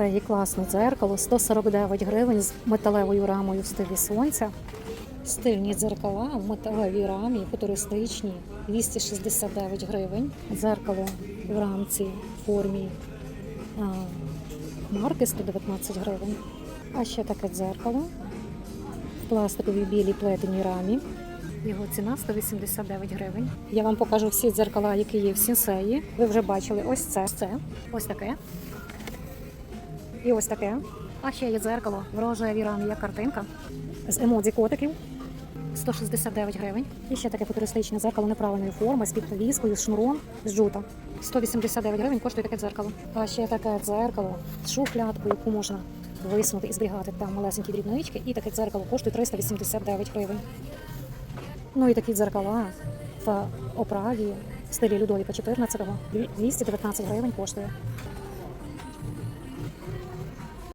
Це є класне дзеркало, 149 гривень з металевою рамою в стилі сонця. Стильні дзеркала в металевій рамі, футуристичні, 269 гривень. Дзеркало в рамці в формі а, марки 119 гривень. А ще таке дзеркало в пластиковій білій плетеній рамі. Його ціна 189 гривень. Я вам покажу всі дзеркала, які є в сінсеї. Ви вже бачили ось це, ось таке. І ось таке. А ще є дзеркало в рожевій як картинка з емодзі котиків. 169 гривень. І ще таке футуристичне дзеркало неправильної форми з підвіскою, з шнуром, з джута. 189 гривень коштує таке дзеркало. А ще таке дзеркало з шухлядкою, яку можна висунути і зберігати там малесенькі дрібнички. І таке дзеркало коштує 389 гривень. Ну і такі дзеркала в оправі в стилі Людовіка 14-го 219 гривень коштує.